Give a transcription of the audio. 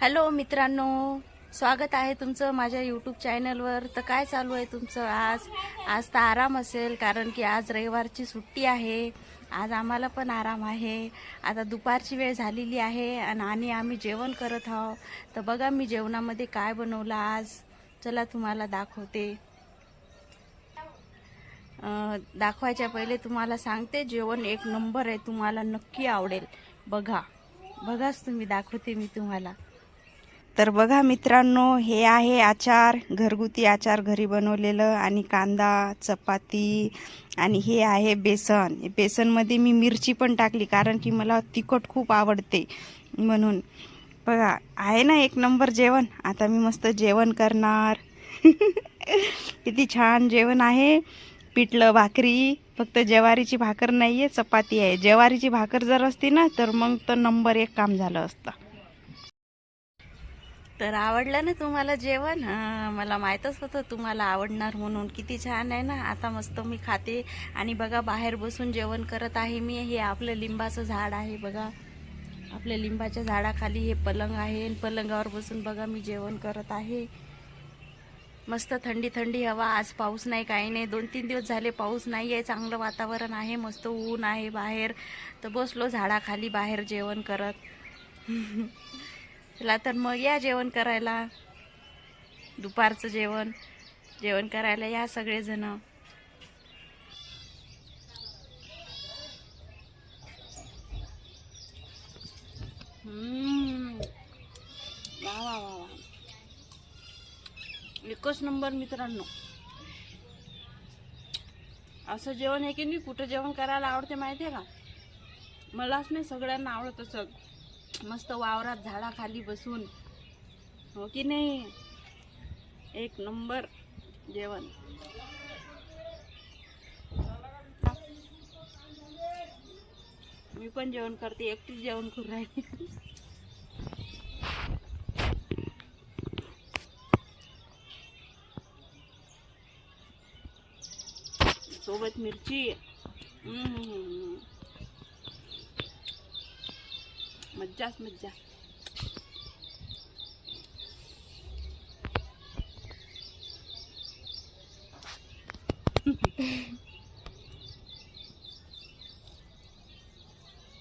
Hello मित्रांनो स्वागत आहे तुमचं माझ्या यूट्यूब चॅनलवर तर काय चालू आहे तुमचं आज? आज तर आराम असेल कारण की आज रविवारची सुट्टी आहे. आज आम्हाला पण आराम आहे. आता दुपारची वेळ झालेली आहे आणि आणि आम्ही जेवण करत आहोत. तर बघा मी जेवणामध्ये काय बनवलं आज. चला तुम्हाला दाखवते. दाखवायच्या पहिले तुम्हाला सांगते जेवण एक नंबर आहे तुम्हाला नक्की आवडेल. बघा. बघाच तुम्ही दाखवते मी तुम्हाला. तर बघा मित्रांनो हे आहे आचार घरगुती आचार घरी बनवलेलं आणि कांदा चपाती आणि हे आहे बेसन. बेसनमध्ये मी मिरची पण टाकली कारण की मला तिखट खूप आवडते म्हणून. बघा आहे ना एक नंबर जेवण? आता मी मस्त जेवण करणार. किती छान जेवण आहे. पिठलं भाकरी फक्त ज्वारीची भाकर नाही आहे चपाती आहे. ज्वारीची भाकर जर असती ना तर मग तर नंबर एक काम झालं असतं. तर आवडलं ना तुम्हाला जेवण? मला माहीतच होतं तुम्हाला आवडणार म्हणून. किती छान आहे ना. आता मस्त मी खाते आणि बघा बाहेर बसून जेवण करत आहे मी. हे आपलं लिंबाचं झाड आहे बघा. आपल्या लिंबाच्या झाडाखाली हे पलंग आहे. आणि पलंगावर बसून बघा मी जेवण करत आहे. मस्त थंडी थंडी हवा. आज पाऊस नाही काही नाही. दोन तीन दिवस झाले पाऊस नाही आहे. चांगलं वातावरण आहे. मस्त ऊन आहे बाहेर. तर बसलो झाडाखाली बाहेर जेवण करत. चला तर मग या जेवण करायला. दुपारचं जेवण. जेवण करायला या सगळेजण. वा वा वा वा. एकच नंबर मित्रांनो. असं जेवण आहे की नाही? कुठं जेवण करायला आवडते माहिती आहे का? मलाच नाही सगळ्यांना आवडत असं. मस्त वावरात झाडाखाली बसून. हो की नाही? एक नंबर जेवण. मी पण जेवण करते एकटीच जेवण करू राहील. सोबत मिरची. મજા જ મજા Mm-hmm.